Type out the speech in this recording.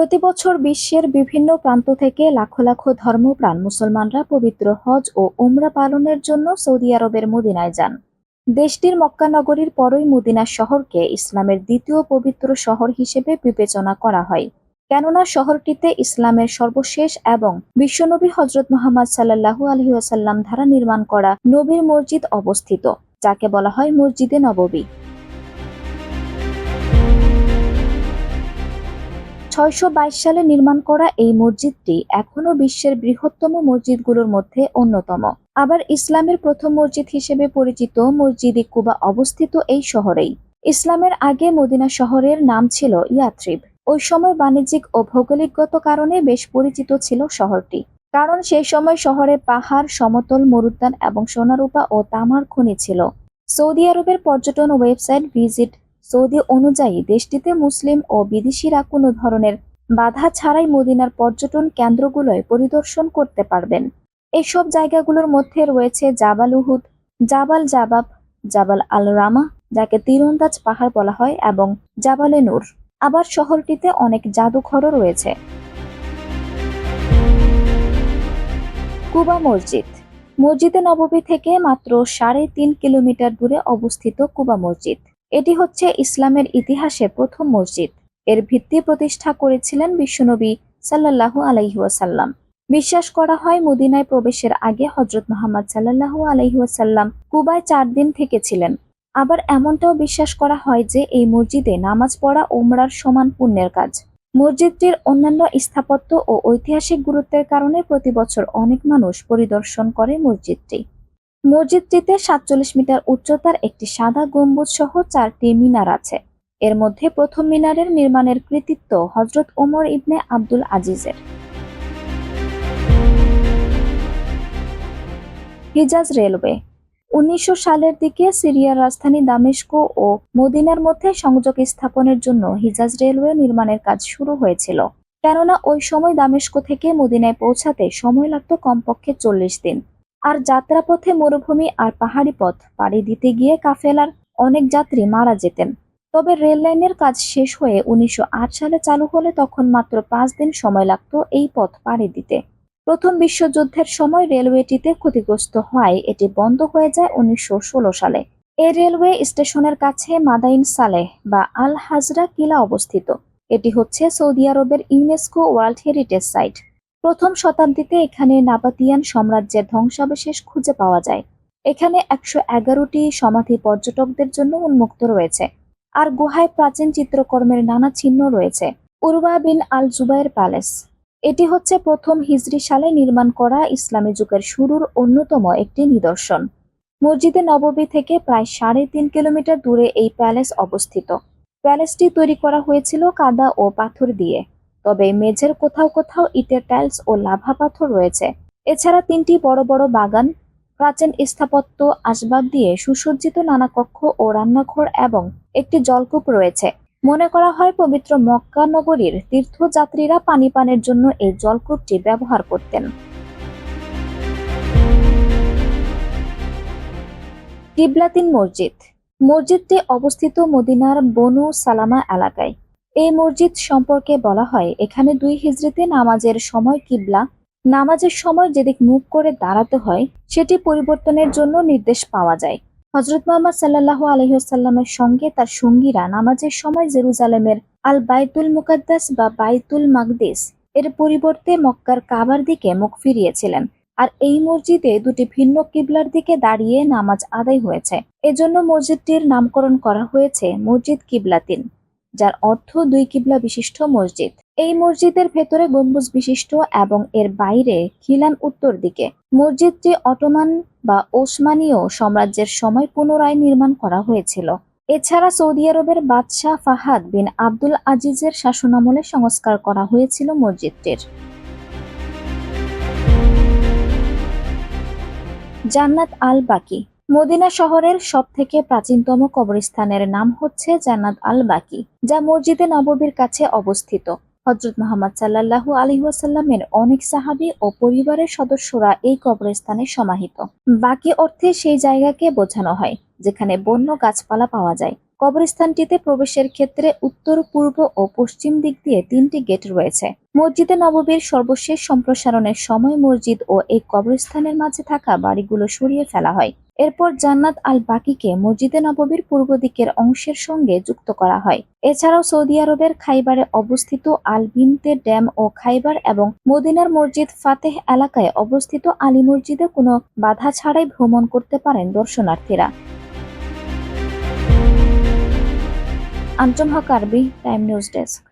প্রতি বছর বিশ্বের বিভিন্ন প্রান্ত থেকে লাখো লাখো ধর্মপ্রাণ মুসলমানরা পবিত্র হজ ও উমরা পালনের জন্য সৌদি আরবের মদিনায় যান। দেশটির মক্কা নগরীর পরই মদিনা শহরকে ইসলামের দ্বিতীয় পবিত্র শহর হিসেবে বিবেচনা করা হয়। কেননা শহরটিতে ইসলামের সর্বশেষ এবং বিশ্বনবী হজরত মোহাম্মদ সাল্লাহু আলহিহাসাল্লাম দ্বারা নির্মাণ করা নবীর মসজিদ অবস্থিত, যাকে বলা হয় মসজিদে নববী। ছয়শো বাইশ সালে নির্মাণ করা এই মসজিদটি এখনও বিশ্বের বৃহত্তম মসজিদগুলোর মধ্যে অন্যতম। আবার ইসলামের প্রথম মসজিদ হিসেবে পরিচিত মসজিদে কুবা অবস্থিত এই শহরেই। ইসলামের আগে মদিনা শহরের নাম ছিল ইয়াথ্রিব। ওই সময় বাণিজ্যিক ও ভৌগোলিকগত কারণে বেশ পরিচিত ছিল শহরটি। কারণ সেই সময় শহরে পাহাড়, সমতল মরুদ্যান এবং সোনারূপা ও তামার খনি ছিল। সৌদি আরবের পর্যটন ওয়েবসাইট ভিজিট সৌদি অনুযায়ী দেশটিতে মুসলিম ও বিদেশিরা কোনো ধরনের বাধা ছাড়াই মদিনার পর্যটন কেন্দ্রগুলোয় পরিদর্শন করতে পারবেন। এসব জায়গাগুলোর মধ্যে রয়েছে জাবাল উহুদ, জাবাল জাবাব, জাবাল আল রামা, যাকে তীরন্দাজ পাহাড় বলা হয়, এবং জাবালে নূর। আবার শহরটিতে অনেক জাদুঘরও রয়েছে। কুবা মসজিদ। মসজিদে নববী থেকে মাত্র সাড়ে তিন কিলোমিটার দূরে অবস্থিত কুবা মসজিদ। এটি হচ্ছে ইসলামের ইতিহাসে প্রথম মসজিদ। এর ভিত্তি প্রতিষ্ঠা করেছিলেন বিশ্বনবী সাল্লাল্লাহু আলাইহুয়াসাল্লাম বিশ্বাস করা হয় মদিনায় প্রবেশের আগে হজরত মোহাম্মদ সাল্লাল্লাহু আলাইহুয়াসাল্লাম কুবায় চার দিন থেকেছিলেন। আবার এমনটাও বিশ্বাস করা হয় যে এই মসজিদে নামাজ পড়া ওমরার সমান পুণ্যের কাজ। মসজিদটির অন্যান্য স্থাপত্য ও ঐতিহাসিক গুরুত্বের কারণে প্রতি বছর অনেক মানুষ পরিদর্শন করে মসজিদটি। মসজিদটিতে সাতচল্লিশ মিটার উচ্চতার একটি সাদা গম্বুজ সহ চারটি মিনার আছে। এর মধ্যে প্রথম মিনারের নির্মাণের কৃতিত্ব হজরত Omar ibn Abdul আজিজের। Hejaz railway. উনিশশো সালের দিকে সিরিয়ার রাজধানী দামেস্ক ও মদিনার মধ্যে সংযোগ স্থাপনের জন্য হিজাজ রেলওয়ে নির্মাণের কাজ শুরু হয়েছিল। কেননা ওই সময় দামেস্ক থেকে মদিনায় পৌঁছাতে সময় লাগত কমপক্ষে চল্লিশ দিন। আর যাত্রাপথে মরুভূমি আর পাহাড়ি পথ পাড়ি দিতে গিয়ে কাফেলার অনেক যাত্রী মারা যেতেন। তবে রেল লাইনের কাজ শেষ হয়ে উনিশশো আট সালে চালু হলে তখন মাত্র পাঁচ দিন সময় লাগত এই পথ পাড়ি দিতে। প্রথম বিশ্বযুদ্ধের সময় রেলওয়েটিতে ক্ষতিগ্রস্ত হওয়ায় এটি বন্ধ হয়ে যায় উনিশশো ষোলো সালে। এই রেলওয়ে স্টেশনের কাছে মাদাইন সালেহ বা আল হাজরা কিলা অবস্থিত। এটি হচ্ছে সৌদি আরবের ইউনেস্কো ওয়ার্ল্ড হেরিটেজ সাইট। প্রথম শতাব্দীতে এখানে নাবাতিয়ান সাম্রাজ্যের ধ্বংসাবশেষ খুঁজে পাওয়া যায়। এখানে একশো এগারোটি সমাধি পর্যটকদের জন্য উন্মুক্ত রয়েছে। আর গুহায় প্রাচীন চিত্রকর্মের নানা চিহ্ন রয়েছে। Urwa bin al Zubair palace. এটি হচ্ছে প্রথম হিজরি সালে নির্মাণ করা ইসলামী যুগের শুরুর অন্যতম একটি নিদর্শন। মসজিদে নববী থেকে প্রায় সাড়ে তিন কিলোমিটার দূরে এই প্যালেস অবস্থিত। প্যালেসটি তৈরি করা হয়েছিল কাদা ও পাথর দিয়ে। তবে মেঝের কোথাও কোথাও ইটের টাইলস ও লাভা পাথর রয়েছে। এছাড়া তিনটি বড় বড় বাগান, প্রাচীন স্থাপত্য আসবাব দিয়ে সুসজ্জিত নানা কক্ষ ও রান্নাঘর এবং একটি জলকূপ রয়েছে। মনে করা হয় পবিত্র মক্কা নগরীর তীর্থযাত্রীরা পানি পানের জন্য এই জলকূপটি ব্যবহার করতেন। কিবলাতিন মসজিদ। মসজিদটি অবস্থিত মদিনার বনু সালামা এলাকায়। এই মসজিদ সম্পর্কে বলা হয়, এখানে দুই হিজড়িতে নামাজের সময় কিবলা, নামাজের সময় যেদিক মুখ করে দাঁড়াতে হয়, সেটি পরিবর্তনের জন্য নির্দেশ পাওয়া যায়। হজরত মোহাম্মদ সাল্লাহ আলহিহাল্লামের সঙ্গে তার সঙ্গীরা নামাজের সময় জেরুজালেমের আল বাইতুল মুকাদ্দাস বা বাইতুল মাকদিস এর পরিবর্তে মক্কার কাবার দিকে মুখ ফিরিয়েছিলেন। আর এই মসজিদে দুটি ভিন্ন কিবলার দিকে দাঁড়িয়ে নামাজ আদায় হয়েছে। এজন্য মসজিদটির নামকরণ করা হয়েছে মসজিদ কিবলাতিন। যার অর্থ দুই কিবলা বিশিষ্ট মসজিদ। এই মসজিদের ভেতরে গম্বুজ বিশিষ্ট এবং এর বাইরে খিলান উত্তর দিকে। মসজিদটি অটোমান বা ওসমানীয় সাম্রাজ্যের সময় পুনরায় নির্মাণ করা হয়েছিল। এছাড়া সৌদি আরবের বাদশাহ ফাহাদ বিন আব্দুল আজিজের শাসনামলে সংস্কার করা হয়েছিল মসজিদটির। জান্নাত আল বাকি মদিনা শহরের সবথেকে প্রাচীনতম কবরস্থানের নাম হচ্ছে জান্নাত আল বাকি যা মসজিদে নববীর কাছে অবস্থিত। হজরত মোহাম্মদ সাল্লাহু আলহিহাসাল্লামের অনেক সাহাবি ও পরিবারের সদস্যরা এই কবরস্থানে সমাহিত। বাকি অর্থে সেই জায়গাকে বোঝানো হয়। যেখানে বন্য গাছপালা পাওয়া যায়। কবরস্থানটিতে প্রবেশের ক্ষেত্রে উত্তর, পূর্ব ও পশ্চিম দিক দিয়ে তিনটি গেট রয়েছে। মসজিদে নববীর সর্বশেষ সম্প্রসারণের সময় মসজিদ ও এই কবরস্থানের মাঝে থাকা বাড়িগুলো সরিয়ে ফেলা হয়। এরপর জান্নাত আল বাকিকে মসজিদে নববীর পূর্ব দিকের অংশের সঙ্গে যুক্ত করা হয়। এছাড়াও সৌদি আরবের খাইবারে অবস্থিত আল বিনতে ড্যাম ও খাইবার এবং মদিনার মসজিদ ফাতেহ এলাকায় অবস্থিত আলী মসজিদে কোনো বাধা ছাড়াই ভ্রমণ করতে পারেন দর্শনার্থীরা। Anjum Haq Arbi time news desk